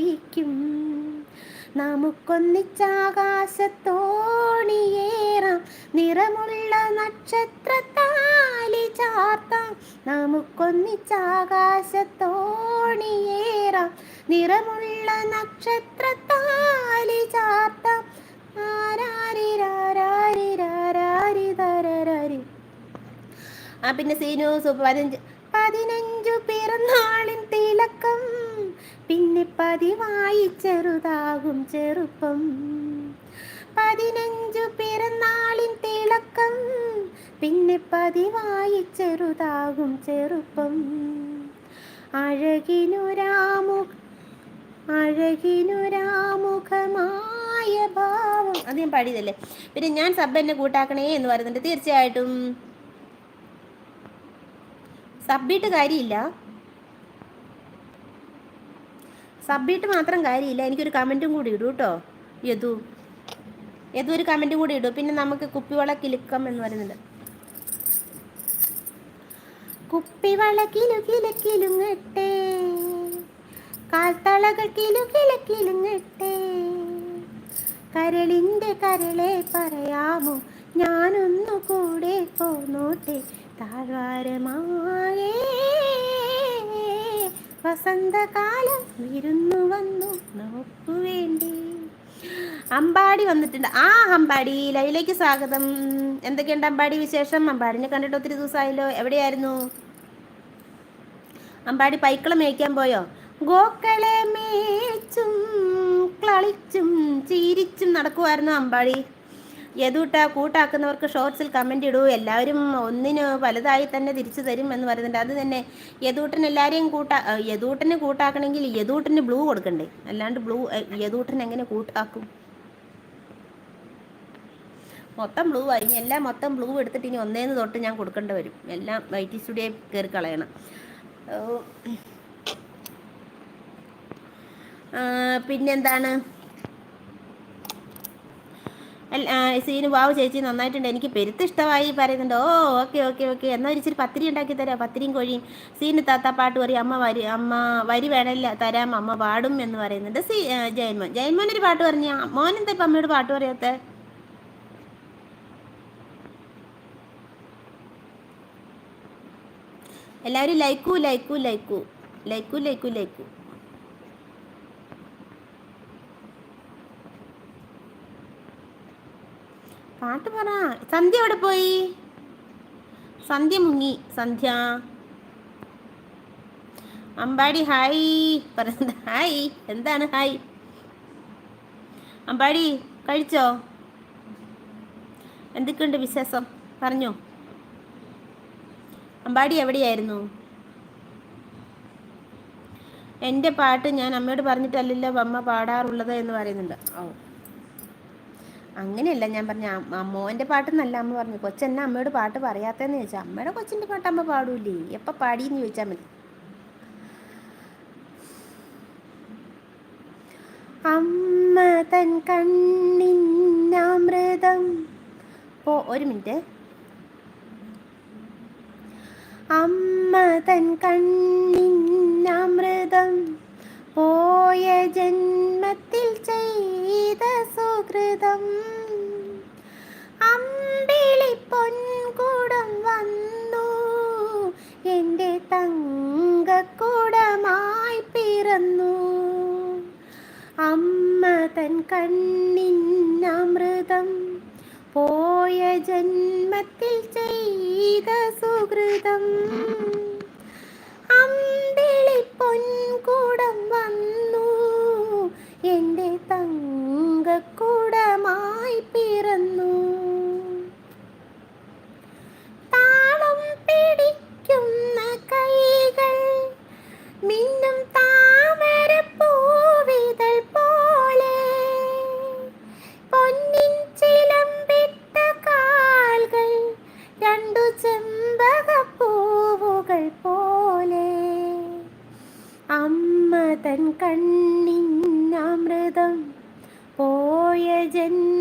ലയിക്കും നമുക്കൊന്നിച്ചാകാശത്തോണിയേറാം. നിറമുള്ള നക്ഷത്രത്താലി ചാർത്താം. നമുക്കൊന്നിച്ചാകാശത്തോണിയേറാം. നിറമുള്ള നക്ഷത്രത്താലി ചാർത്താം. ആ പിന്നെ സീനു സൂപ്പർ. പതിനഞ്ച് പതിനഞ്ചു പിറന്നാളിൻ പതിവായി ചെറുതാകും ചെറുപ്പം. പതിനഞ്ചു പിറന്നാളിൻ തിളക്കം പിന്നെ പതിവായി ചെറുതാകും ചെറുപ്പം. അഴകിനുരാമു അഴകിനുരാമുഖമായ ഭാവം. അത് ഞാൻ പാടിയതല്ലേ? പിന്നെ ഞാൻ സബ് എന്നെ കൂട്ടാക്കണേ എന്ന് പറയുന്നുണ്ട്. തീർച്ചയായിട്ടും. സബ്ബിട്ട് കാര്യമില്ല. സബ്ബിട്ട് മാത്രം കാര്യമില്ല. എനിക്കൊരു കമന്റും കൂടി ഇടൂ കേട്ടോ യദു. യദു ഒരു കമന്റും കൂടി ഇടൂ. പിന്നെ നമുക്ക് കുപ്പിവള കിലുക്കം എന്ന് പറയുന്നുണ്ട് കുപ്പിവള കിലു കിലക്കിലുങ്ങട്ടെ കാൽത്തളകൾ കിലു കിലക്കിലുങ്ങട്ടെ കരളിന്റെ കരളെ പറയാമോ? ഞാനൊന്നു കൂടെ പോന്നോട്ടെ. താഴ്വാരമായേ. വസന്തകാലം വിരുന്നു വന്നു. നമുക്ക് വേണ്ടി. അമ്പാടി വന്നിട്ടുണ്ട്. ആ അമ്പാടി. ലൈലേക്ക് സ്വാഗതം. എന്തൊക്കെയുണ്ട് അമ്പാടി വിശേഷം? അമ്പാടിനെ കണ്ടിട്ട് ഒത്തിരി ദിവസമായല്ലോ. എവിടെയായിരുന്നു? അമ്പാടി പൈക്കളെ മേയ്ക്കാൻ പോയോ? ഗോക്കളെ മേച്ചും കളിച്ചും ചിരിച്ചും നടക്കുമായിരുന്നു അമ്പാടി. യദൂട്ട കൂട്ടാക്കുന്നവർക്ക് ഷോർട്സിൽ കമന്റ് ഇടൂ. എല്ലാവരും ഒന്നിന് വലുതായി തന്നെ തിരിച്ചു തരും എന്ന് പറയുന്നുണ്ട്. അത് തന്നെ യദൂട്ടൻ എല്ലാവരെയും കൂട്ടാ യദൂട്ടനെ കൂട്ടാക്കണമെങ്കിൽ യദൂട്ടന് ബ്ലൂ കൊടുക്കണ്ടേ? അല്ലാണ്ട് ബ്ലൂ യദൂട്ടൻ എങ്ങനെ കൂട്ടാക്കും? മൊത്തം ബ്ലൂ ആയി എല്ലാം മൊത്തം ബ്ലൂ എടുത്തിട്ട് ഇനി ഒന്നേന്ന് തൊട്ട് ഞാൻ കൊടുക്കേണ്ടി വരും. എല്ലാം വൈറ്റി സ്റ്റുഡിയോ കയറി കളയണം. പിന്നെന്താണ്? സീന് വാവ് ചേച്ചി നന്നായിട്ടുണ്ട്. എനിക്ക് പെരുത്ത് ഇഷ്ടമായി പറയുന്നുണ്ട്. ഓ ഓക്കെ ഓക്കെ ഓക്കെ. എന്നാൽ ഇച്ചിരി പത്തിരി ഉണ്ടാക്കി തരാം. പത്തിരിയും കോഴിയും. സീന് താത്ത പാട്ട് പറയും അമ്മ വരി അമ്മ വരി വേണമല്ല തരാം അമ്മ പാടും എന്ന് പറയുന്നുണ്ട്. സീ ജയൻമോൻ ജയൻമോൻ ഒരു പാട്ട് പറഞ്ഞ മോൻ എന്താ ഇപ്പം അമ്മയോട് പാട്ട് പറയാത്ത? എല്ലാവരും ലൈക്കൂ ലൈക്കൂ ലൈക്കൂ. ലൈക്കൂ ലൈക്കൂ ലൈക്കൂ. പാട്ട് പറ. സന്ധ്യ എവിടെ പോയി? സന്ധ്യ മുങ്ങി. സന്ധ്യ. അമ്പാടി ഹായ്. പറയുന്നത് ഹായ്. എന്താണ് ഹായ്? അമ്പാടി കഴിച്ചോ? എന്തൊക്കെയുണ്ട് വിശേഷം? പറഞ്ഞോ. അമ്പാടി എവിടെയായിരുന്നു? എന്റെ പാട്ട് ഞാൻ അമ്മയോട് പറഞ്ഞിട്ടല്ലല്ലോ അമ്മ പാടാറുള്ളത് എന്ന് പറയുന്നുണ്ട്. ഓ അങ്ങനെയല്ല ഞാൻ പറഞ്ഞ പാട്ട് പാട്ടെന്നല്ല അമ്മ പറഞ്ഞു. കൊച്ചെന്നെ അമ്മയോട് പാട്ട് പറയാത്തതെന്ന് ചോദിച്ചാൽ അമ്മയുടെ കൊച്ചിന്റെ പാട്ട് അമ്മ പാടൂലേ എപ്പോൾ പാടിയെന്ന് ചോദിച്ചാൽ മതി. അമ്മ തൻ കണ്ണിന്നമൃതം. പോ ഒരു മിനിറ്റ്. അമ്മ തൻ കണ്ണിന്നമൃതം പോയ ജന്മത്തിൽ തൻ കണ്ണിന്നമൃതം പോയ ജന്മത്തിൽ ചെയ്ത സുഹൃതം. അമ്പിളി പൊൻകുടം തൻ കണ്ണിന്നമൃതം പോയ ജന്മത്തിൽ